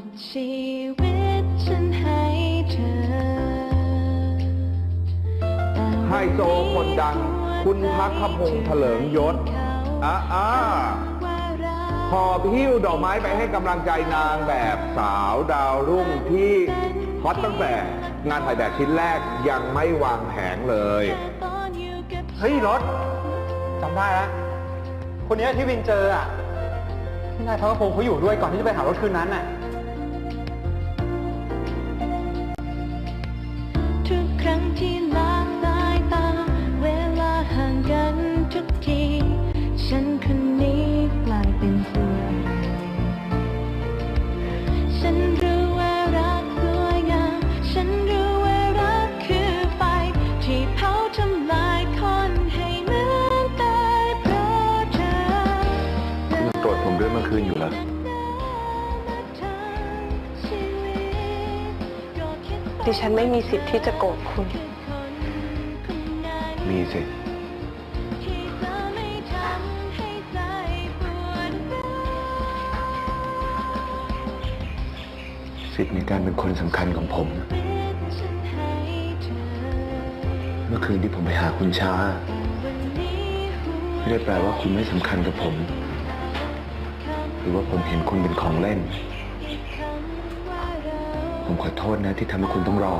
ดชีวิตฉันให้เธอแต่ไฮโซคนดัง คุณพักขพงษ์เถลิงยศอ่าอ่าว่ารักหอบหิ้วดอกไม้ไปให้กำลังใจนางแบบสาวดาวรุ่งที่ฮอตตั้งแต่งานถ่ายแบบชิ้นแรกยังไม่วางแผงเลยตอนอยู่กับเฮ้ยรถจำได้แล้วคนเนี้ยที่วินเจออะที่นายพักพงศ์เขาอยู่ด้วยก่อนที่จะไปหารถคืนนั้นน่ะ ดิฉันไม่มีสิทธิ์ที่จะโกรธคุณ มีสิ สิทธิ์ในการเป็นคนสำคัญของผม เมื่อคืนที่ผมไปหาคุณช้า ไม่ได้แปลว่าคุณไม่สำคัญกับผม หรือว่าผมเห็นคุณเป็นของเล่น ผมขอโทษนะที่ทำให้คุณต้องรอ